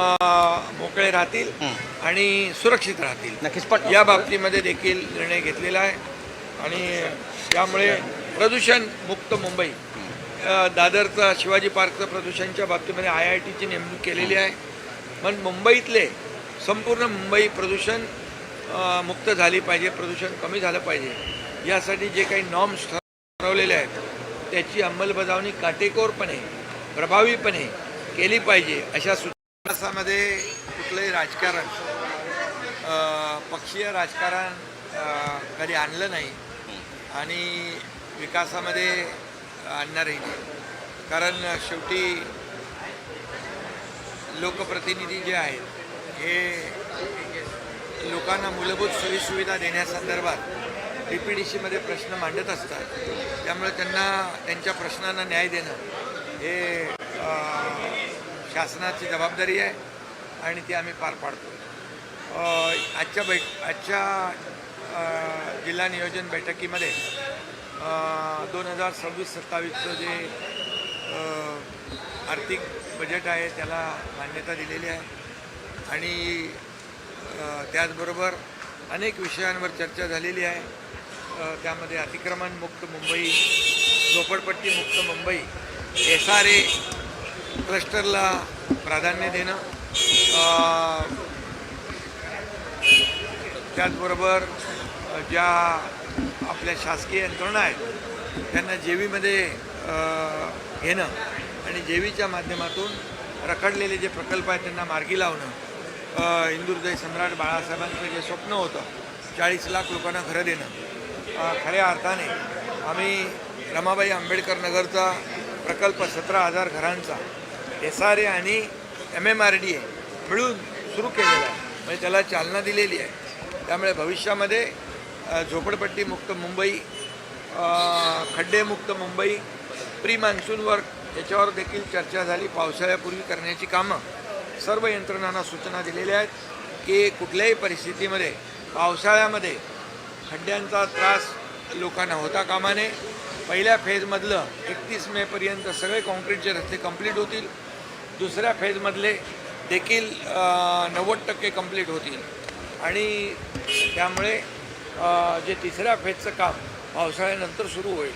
मोकळे राहतील आणि सुरक्षित राहतील. नक्कीच पण या बाबतीमध्ये देखील निर्णय घेतलेला आहे. आणि त्यामुळे प्रदूषण मुक्त मुंबई दादरचं शिवाजी पार्कचं प्रदूषणच्या बाबतीमध्ये आय आय टीची नेमणूक केलेली आहे. पण मुंबईतले संपूर्ण मुंबई प्रदूषण मुक्त झाली पाहिजे प्रदूषण कमी झालं पाहिजे यासाठी जे काही नॉर्म्स ठरवलेले आहेत त्याची अंमलबजावणी काटेकोरपणे प्रभावीपणे केली पाहिजे अशा सूचनामध्ये कुठलंही राजकारण पक्षीय राजकारण कधी आणलं नाही आणि विकासामध्ये आणणारही नाही. कारण शेवटी लोकप्रतिनिधी जे आहेत हे लोकांना मूलभूत सोयीसुविधा देण्यासंदर्भात डी पी डी सीमध्ये प्रश्न मांडत असतात. त्यामुळे त्यांना त्यांच्या प्रश्नांना न्याय देणं हे शासनाची जबाबदारी आहे आणि ती आम्ही पार पाडतो. आजच्या बैठ आजच्या जिल्हा नियोजन बैठकीमध्ये दोन हजार सव्वीस सत्तावीसचं जे आर्थिक बजेट आहे त्याला मान्यता दिलेली आहे. आणि त्याचबरोबर अनेक विषयांवर चर्चा झालेली आहे. त्यामध्ये अतिक्रमणमुक्त मुंबई झोपडपट्टीमुक्त मुंबई एस आर ए क्लस्टरला प्राधान्य देणं. त्याचबरोबर ज्या आपल्या शासकीय यंत्रणा आहेत त्यांना जेवीमध्ये घेणं आणि जेवीच्या माध्यमातून रखडलेले जे प्रकल्प आहेत त्यांना मार्गी लावणं. अ, हिंदुहृदय सम्राट बाळासाहेबांचं जे स्वप्न होतं चाळीस लाख लोकांना घरं देणं. खऱ्या अर्थाने आम्ही रमाबाई आंबेडकर नगरचा प्रकल्प सतरा हजार घरांचा एस आर ए आणि M M R D A मिळून सुरू केलेला आहे. म्हणजे त्याला चालना दिलेली आहे. त्यामुळे भविष्यामध्ये झोपडपट्टीमुक्त मुंबई खड्डेमुक्त मुंबई प्री मान्सून वर्क याच्यावर देखील चर्चा झाली. पावसाळ्यापूर्वी करण्याची कामं सर्व यंत्रणांना सूचना दिलेल्या आहेत की कुठल्याही परिस्थितीमध्ये पावसाळ्यामध्ये खड्ड्यांचा त्रास लोकांना होता कामाने. पहिल्या फेजमधलं एकतीस मेपर्यंत सगळे कॉन्क्रीटचे रस्ते कंप्लीट होतील. दुसऱ्या फेजमधले देखील नव्वद टक्के कंप्लीट होतील. आणि त्यामुळे जे तिसऱ्या फेजचं काम पावसाळ्यानंतर सुरू होईल.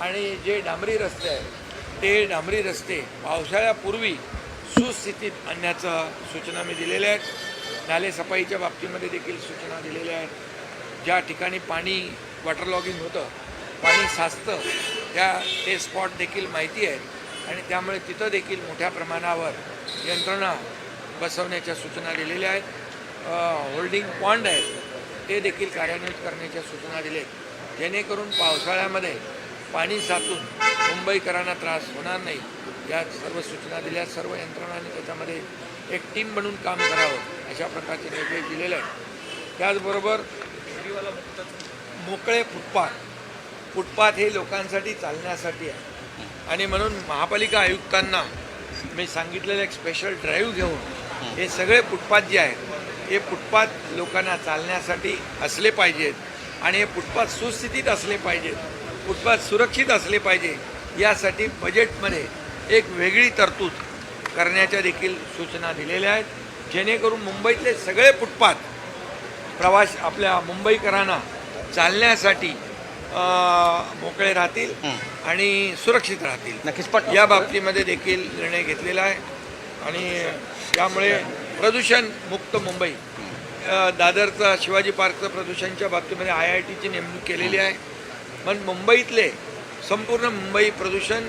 आणि जे डांबरी रस्ते आहेत ते डांबरी रस्ते पावसाळ्यापूर्वी सुस्थितीत आणण्याचं सूचना मी दिलेल्या आहेत. नालेसफाईच्या बाबतीमध्ये देखील सूचना दिलेल्या आहेत. ज्या ठिकाणी पाणी वॉटर लॉगिंग होतं पाणी साचतं त्या ते स्पॉट देखील माहिती आहेत. आणि त्यामुळे तिथं देखील मोठ्या प्रमाणावर यंत्रणा बसवण्याच्या सूचना दिलेल्या आहेत. होल्डिंग पॉन्ड आहेत. ते देखील कार्यान्वित करण्याच्या सूचना दिल्या आहेत. जेणेकरून पावसाळ्यामध्ये पाणी साचून मुंबईकरांना त्रास होणार नाही या सर्व सूचना दिल्या सर्व यंत्रणांनी त्याच्यामध्ये एक टीम बनून काम करावं अशा प्रकारचे निर्देश दिलेले आहेत. त्याचबरोबर मोकळे फुटपाथ फुटपाथ हे लोकांसाठी चालण्यासाठी आहे आणि म्हणून महापालिका आयुक्तांना मी सांगितलेलं एक स्पेशल ड्राईव्ह घेऊन हे सगळे फुटपाथ जे आहेत हे फुटपाथ लोकांना चालण्यासाठी असले पाहिजेत आणि हे फुटपाथ सुस्थितीत असले पाहिजेत फुटपाथ सुरक्षित असले पाहिजे यासाठी बजेटमध्ये एक वेगळी तरतूद करण्याच्या देखील सूचना दिलेल्या आहेत. जेणेकरून मुंबईतले सगळे फुटपाथ प्रवास आपल्या मुंबईकरांना चालण्यासाठी मोकळे राहतील. आणि सुरक्षित राहतील. नक्कीच पण या बाबतीमध्ये देखील निर्णय घेतलेला आहे. आणि त्यामुळे प्रदूषण मुक्त मुंबई दादरचं शिवाजी पार्कचं प्रदूषणच्या बाबतीमध्ये आय आय टीची नेमणूक केलेली आहे. पण मुंबईतले संपूर्ण मुंबई प्रदूषण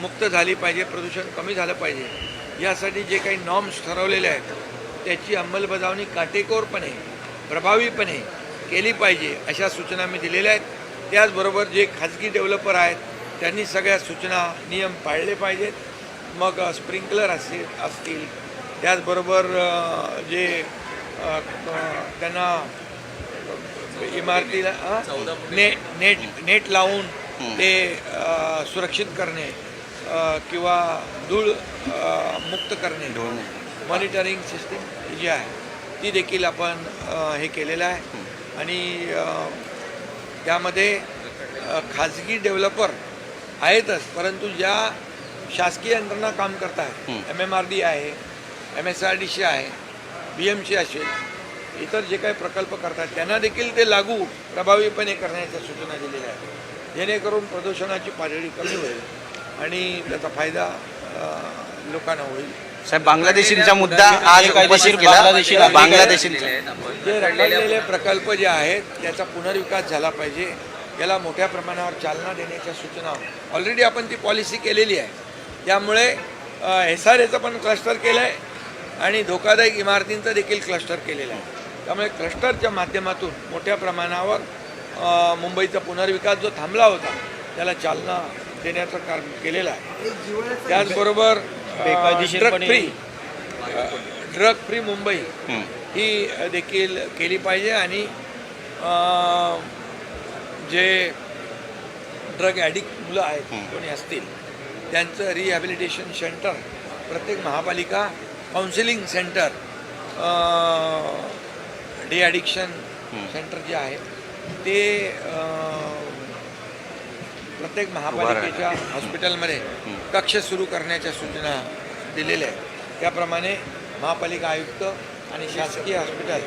मुक्त झाली पाहिजे प्रदूषण कमी झालं पाहिजे यासाठी जे काही नॉर्म्स ठरवलेले आहेत त्याची अंमलबजावणी काटेकोरपणे प्रभावीपणे केली पाहिजे अशा सूचना मी दिलेल्या आहेत. त्याचबरोबर जे खाजगी डेव्हलपर आहेत त्यांनी सगळ्या सूचना नियम पाळले पाहिजेत. मग स्प्रिंकलर असतील असतील त्याचबरोबर जे त्यांना इमारतीला? ने नेट नेट लावून ते सुरक्षित करणे किंवा धूळ मुक्त करणे. मॉनिटरिंग सिस्टीम जी आहे ती देखील आपण हे केलेलं आहे. आणि त्यामध्ये खाजगी डेव्हलपर आहेतच परंतु ज्या शासकीय यंत्रणा काम करत आहेत एम एम आर डी आहे M S R D C आहे बी एम सी असेल इतर जे काही प्रकल्प करतात त्यांना देखील ते लागू प्रभावीपणे करण्याच्या सूचना दिलेल्या आहेत. जेणेकरून प्रदूषणाची पातळी कमी होईल आणि त्याचा फायदा लोकांना होईल. साहेब बांगलादेशींचा मुद्दा आज उपस्थित केला. बांगलादेशींचा रखडलेले प्रकल्प जे आहेत त्याचा पुनर्विकास झाला पाहिजे. याला मोठ्या प्रमाणावर चालना देण्याच्या सूचना ऑलरेडी आपण ती पॉलिसी केलेली आहे. त्यामुळे एस आर एचं पण क्लस्टर केलं आहे आणि धोकादायक इमारतींचं देखील क्लस्टर केलेलं आहे. त्यामुळे क्लस्टरच्या माध्यमातून मोठ्या प्रमाणावर मुंबईचा पुनर्विकास जो थांबला होता त्याला चालना देण्याचं काम केलेलं आहे. त्याचबरोबर drug free drug free Mumbai हं. देखील केली पाहिजे आणि जे ड्रग ॲडिक्ट मुलं आहेत. कोणी असतील त्यांचं रिहॅबिलिटेशन सेंटर प्रत्येक महापालिका counselling centre de addiction. Centre जे आहे ते प्रत्येक महापालिकेच्या हॉस्पिटलमध्ये. कक्ष सुरू करण्याच्या सूचना दिलेल्या आहेत. त्याप्रमाणे महापालिका आयुक्त आणि शासकीय हॉस्पिटल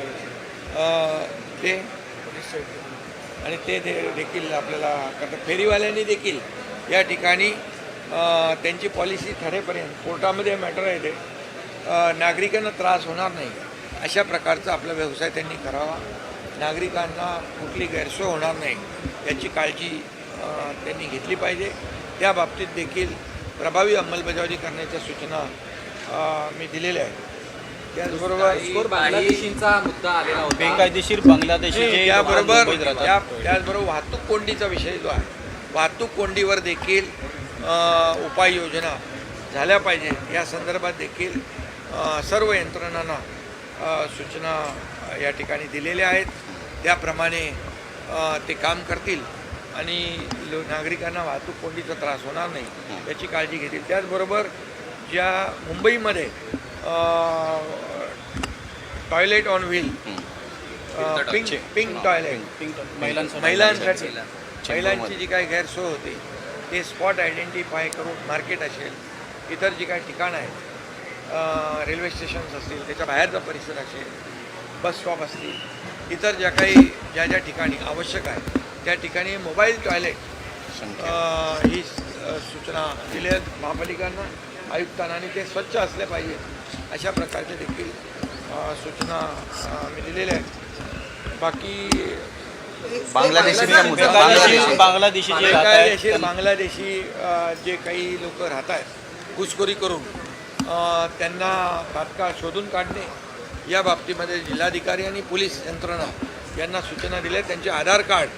ते आणि ते देखील आपल्याला करतात. फेरीवाल्यांनी देखील या ठिकाणी त्यांची पॉलिसी ठरेपर्यंत कोर्टामध्ये मॅटर आहे ते नागरिकांना त्रास होणार नाही. अशा प्रकारचा आपला व्यवसाय त्यांनी करावा. नागरिकांना कुठली गैरसोय होणार नाही याची काळजी त्यांनी घेतली पाहिजे. त्या बाबतीत देखील प्रभावी अंमलबजावणी करण्याच्या सूचना मी दिलेल्या आहेत. त्याचबरोबर बांगलादेशींचा मुद्दा आलेला होता. बेकायदेशीर बांगलादेशी त्याबरोबर त्याचबरोबर वाहतूक कोंडीचा विषय जो आहे वाहतूक कोंडीवर देखील उपाययोजना झाल्या पाहिजेत. या संदर्भात देखील सर्व यंत्रणांना सूचना या ठिकाणी दिलेल्या आहेत. त्याप्रमाणे ते काम करतील. आणि लो नागरिकांना वाहतूक कोंडीचा त्रास होणार नाही याची काळजी घेतील. त्याचबरोबर ज्या मुंबईमध्ये toilet on wheel. Pink pink toilet. Pink महिलांसाठी. महिलांसाठी महिलांची जी काही गैरसोय होती ते स्पॉट आयडेंटिफाय करून मार्केट असेल इतर जी काही ठिकाणं आहेत रेल्वे स्टेशन्स असतील त्याच्या बाहेरचा परिसर असेल बस स्टॉप असतील इतर ज्या काही ज्या ज्या ठिकाणी आवश्यक आहे त्या ठिकाणी मोबाईल टॉयलेट ही सूचना दिल्या आहेत महापालिकांना आयुक्तांना आणि ते स्वच्छ असले पाहिजे अशा प्रकारच्या देखील सूचना मी दिलेल्या आहेत बाकी बांगलादेशी- बांगलादेशी बांगलादेशी बांगलादेशी जे काही लोक राहत आहेत घुसखोरी करून त्यांना तात्काळ शोधून काढणे या बाबतीमध्ये जिल्हाधिकारी आणि पोलीस यंत्रणा यांना सूचना दिल्या आहेत. त्यांचे आधार कार्ड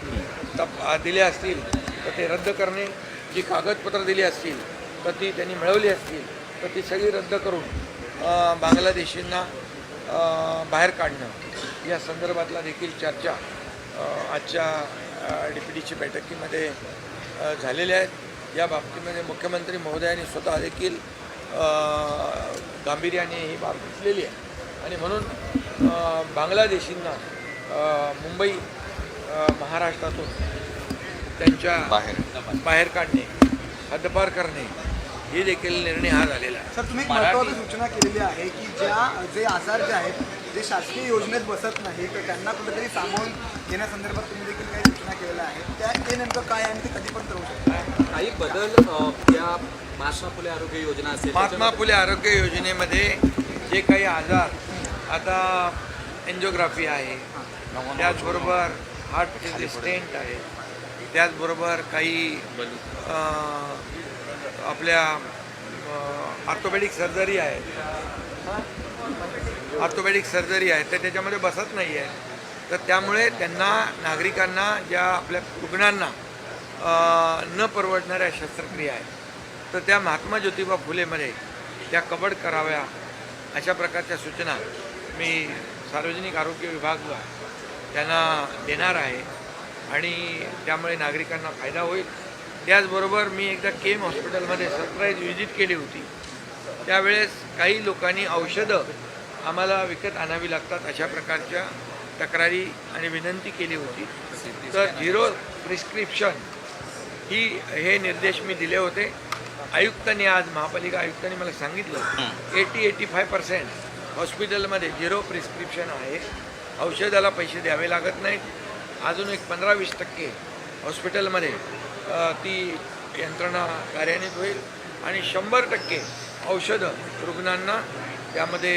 तप दिल्या दिले असतील तर ते रद्द करणे जी कागदपत्र दिली असतील तर ती त्यांनी मिळवली असतील तर ती सगळी रद्द करून बांगलादेशींना बाहेर काढणं. या संदर्भातला देखील चर्चा आजच्या डी पी डीची बैठकीमध्ये झालेल्या आहेत. या बाबतीमध्ये मुख्यमंत्री महोदयांनी स्वतः देखील गांभीर्याने ही बाब घेतलेली आहे. आणि म्हणून बांगलादेशींना मुंबई महाराष्ट्रातून त्यांच्या बाहेर. बाहेर काढणे हद्दपार करणे हे देखील निर्णय हा झालेला आहे. सर तुम्ही एक महत्त्वाची सूचना केलेली आहे की ज्या जे आजार जे आहेत जे शासकीय योजनेत बसत नाही तर त्यांना कुठेतरी सामावून घेण्यासंदर्भात तुम्ही देखील काही सूचना केलेल्या आहेत. त्या ते नेमकं काय आहे आणि ते कधी पण करू शकतात काही बदल अ, या महात्मा फुले आरोग्य योजना असेल महात्मा फुले आरोग्य योजनेमध्ये जे काही आजार आता एन्जिओग्राफी आहे. त्याचबरोबर हार्टचे जे स्टेंट आहे. त्याचबरोबर काही आपल्या ऑर्थोपेडिक सर्जरी आहे. ऑर्थोपेडिक सर्जरी आहे. तर त्याच्यामध्ये बसत नाही आहे तर त्यामुळे त्यांना नागरिकांना ज्या आपल्या रुग्णांना न परवडणाऱ्या शस्त्रक्रिया आहेत तर त्या महात्मा ज्योतिबा फुलेमध्ये त्या कबड कराव्या अशा प्रकारच्या सूचना मी सार्वजनिक आरोग्य विभाग त्यांना देणार आहे आणि त्यामुळे नागरिकांना फायदा होईल. त्याचबरोबर मी एकदा केम हॉस्पिटलमध्ये सरप्राईज व्हिजिट केली होती. त्यावेळेस काही लोकांनी औषधं आम्हाला विकत आणावी लागतात अशा प्रकारच्या तक्रारी आणि विनंती केली होती. तर झिरो प्रिस्क्रिप्शन ही हे निर्देश मी दिले होते. आयुक्तांनी आज महापालिका आयुक्तांनी मला सांगितलं एटी एटी फाय पर्सेंट हॉस्पिटलमध्ये झिरो प्रिस्क्रिप्शन आहे. औषधाला पैसे द्यावे लागत नाहीत. अजून एक पंधरा वीस टक्के हॉस्पिटलमध्ये ती यंत्रणा कार्यान्वित होईल आणि शंभर टक्के औषधं रुग्णांना त्यामध्ये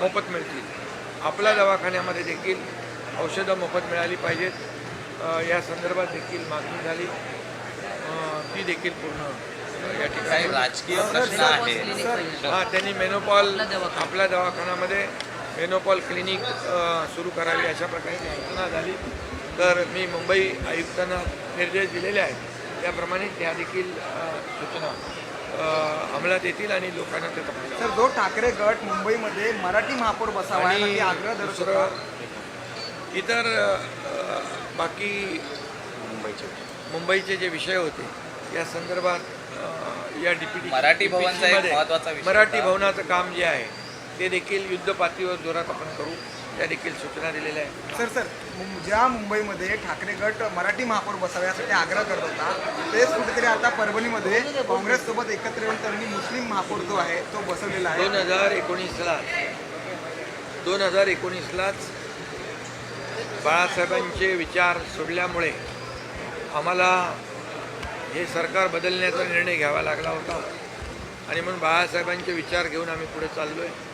मोफत मिळतील. आपल्या दवाखान्यामध्ये देखील औषधं मोफत मिळाली पाहिजेत. या संदर्भात देखील मागणी झाली. ती देखील पूर्ण या ठिकाणी. राजकीय प्रश्न आहे हां त्यांनी मेनोपॉल आपल्या दवाखान्यामध्ये मेनोपॉल क्लिनिक सुरू करावी अशा प्रकारे सूचना झाली तर मी मुंबई आयुक्तांना निर्देश दिलेले आहेत त्याप्रमाणे त्या देखील सूचना अंमलात येतील आणि लोकांना ते तपासतील. सर जो ठाकरे गट मुंबईमध्ये मराठी महापौर बसावा आणि आग्रह दुसरं इतर बाकी मुंबईचे जे विषय होते या संदर्भात या डीपीटी मराठी भवनचा एक महत्त्वाचा विषय मराठी होता. भवनाचं काम जे आहे ते देखील युद्ध पातळीवर जोरात आपण करू. त्या देखील सूचना दिलेल्या आहेत. सर सर मुं- ज्या मुंबईमध्ये ठाकरे गट मराठी महापौर बसावा यासाठी आग्रह करत होता तेच कुठेतरी आता परभणीमध्ये काँग्रेससोबत एकत्र येऊन त्यांनी मुस्लिम महापौर जो आहे तो बसवलेला आहे. दोन हजार एकोणीसला दोन हजार एकोणीसलाच बाळासाहेबांचे विचार सोडल्यामुळे आम्हाला हे सरकार बदलण्याचा निर्णय घ्यावा लागला होता. आणि म्हणून बाळासाहेबांचे विचार घेऊन आम्ही पुढे चाललो आहे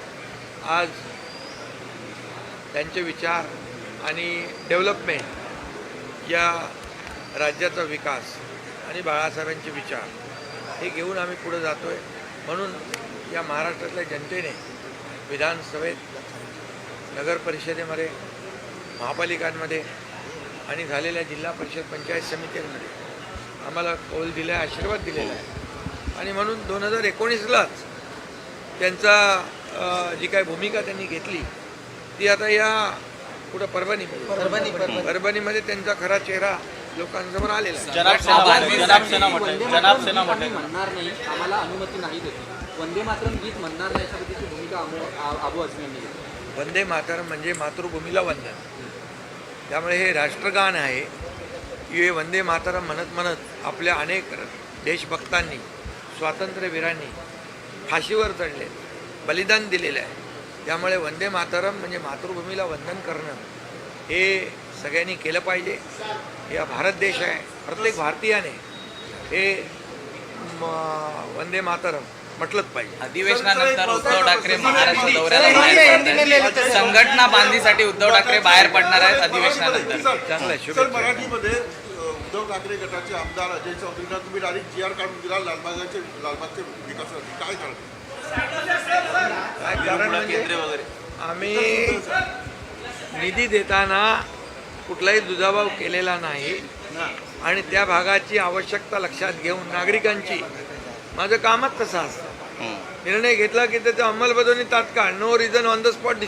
आज त्यांचे विचार आणि डेव्हलपमेंट या राज्याचा विकास आणि बाळासाहेबांचे विचार हे घेऊन आम्ही पुढे जातो आहे म्हणून या महाराष्ट्रातल्या जनतेने विधानसभेत नगर परिषदेमध्ये महापालिकांमध्ये आणि झालेल्या जिल्हा परिषद पंचायत समित्यांमध्ये आम्हाला कौल दिला आहे आशीर्वाद दिलेला आहे. आणि म्हणून दोन हजार एकोणीसलाच त्यांचा जी काय भूमिका त्यांनी घेतली ती आता या कुठं परभणीमध्ये परभणीमध्ये त्यांचा खरा चेहरा लोकांसमोर आलेला आहे. जनाब सेना जनाब सेना जनाब सेना म्हणणार नाही आम्हाला अनुमती नाही देते. वंदे मातरम गीत म्हणणार नाही अशा पद्धतीची भूमिका आमो आ- आबू आझमी यांनी घेतली. वंदे मातरम म्हणजे मातृभूमीला वंदन. त्यामुळे हे राष्ट्रगान आहे. हे वंदे मातरम म्हणत म्हणत आपल्या अनेक देशभक्तांनी स्वातंत्र्यवीरांनी फाशीवर चढले बलिदान दिलेलं आहे. त्यामुळे वंदे मातरम म्हणजे मातृभूमीला वंदन करणं हे सगळ्यांनी केलं पाहिजे. या भारत देश आहे. प्रत्येक भारतीयाने हे म- वंदे मातरम म्हटलंच पाहिजे. अधिवेशनानंतर उद्धव ठाकरे महाराष्ट्र दौऱ्याला. संघटना बांधणीसाठी उद्धव ठाकरे बाहेर पडणार आहेत अधिवेशनानंतर. चांगलं शुभेच्छा. मराठीमध्ये उद्धव ठाकरे गटाचे आमदार अजय चौधरींना तुम्ही डायरेक्ट जी आर काढून दिला लालबागाचे लालबागच्या विकासासाठी. काय कारण काय कारण म्हणजे आम्ही निधी देताना कुठलाही दुजाभाव केलेला नाही. आणि त्या भागाची आवश्यकता लक्षात घेऊन नागरिकांची. माझं कामच तसं असतं. निर्णय घेतला की त्याचं अंमलबजावणी तात्काळ. No reason on the spot decision